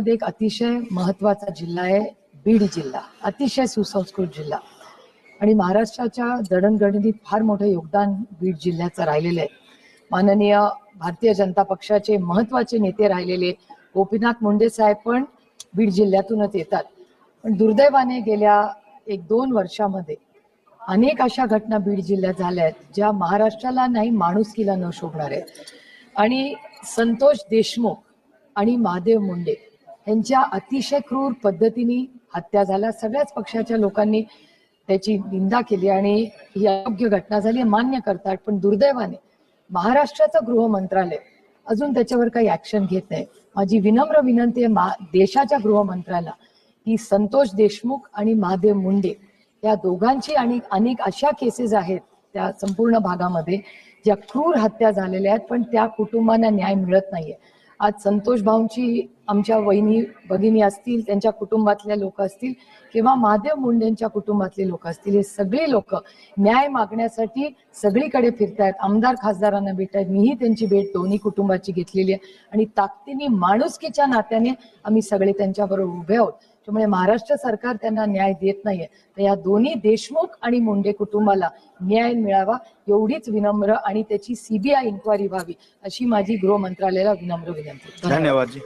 मध्ये एक अतिशय महत्त्वाचा जिल्हा आहे बीड जिल्हा अतिशय सुसंस्कृत जिल्हा. आणि महाराष्ट्राच्या जडणघडणीत फार मोठं योगदान बीड जिल्ह्याचं राहिलेलं आहे. माननीय भारतीय जनता पक्षाचे महत्त्वाचे नेते राहिलेले गोपीनाथ मुंडे साहेब पण बीड जिल्ह्यातूनच येतात. पण दुर्दैवाने गेल्या एक दोन वर्षामध्ये अनेक अशा घटना बीड जिल्ह्यात झाल्या आहेत ज्या महाराष्ट्राला नाही माणुसकीला न शोभणार आहेत. आणि संतोष देशमुख आणि महादेव मुंडे यांच्या अतिशय क्रूर पद्धतीने हत्या झाल्या सगळ्याच पक्षाच्या लोकांनी त्याची निंदा केली आणि ही अयोग्य घटना झाली मान्य करतात. पण दुर्दैवाने महाराष्ट्राचं गृह मंत्रालय अजून त्याच्यावर काही ऍक्शन घेत नाही. माझी विनम्र विनंती आहे मा- देशाच्या गृहमंत्र्याला की संतोष देशमुख आणि महादेव मुंडे या दोघांची आणि अनेक अशा केसेस आहेत त्या संपूर्ण भागामध्ये ज्या क्रूर हत्या झालेल्या आहेत पण त्या कुटुंबांना न्याय मिळत नाहीये. आज संतोष भाऊंची आमच्या वहिनी भगिनी असतील त्यांच्या कुटुंबातल्या लोक असतील किंवा महादेव मुंडेंच्या कुटुंबातले लोक असतील हे सगळे लोक न्याय मागण्यासाठी सगळीकडे फिरतायत. आमदार खासदारांना भेटायत मीही त्यांची भेट दोन्ही कुटुंबाची घेतलेली आहे. आणि ताकदीने माणुसकीच्या नात्याने आम्ही सगळे त्यांच्याबरोबर उभे आहोत. त्यामुळे महाराष्ट्र सरकार त्यांना न्याय देत नाहीये. तर या दोन्ही देशमुख आणि मुंडे कुटुंबाला न्याय मिळावा एवढीच विनम्र आणि त्याची सीबीआय इन्क्वायरी व्हावी अशी माझी गृह मंत्रालयाला विनम्र विनंती. धन्यवाद. धन्यवाद जी.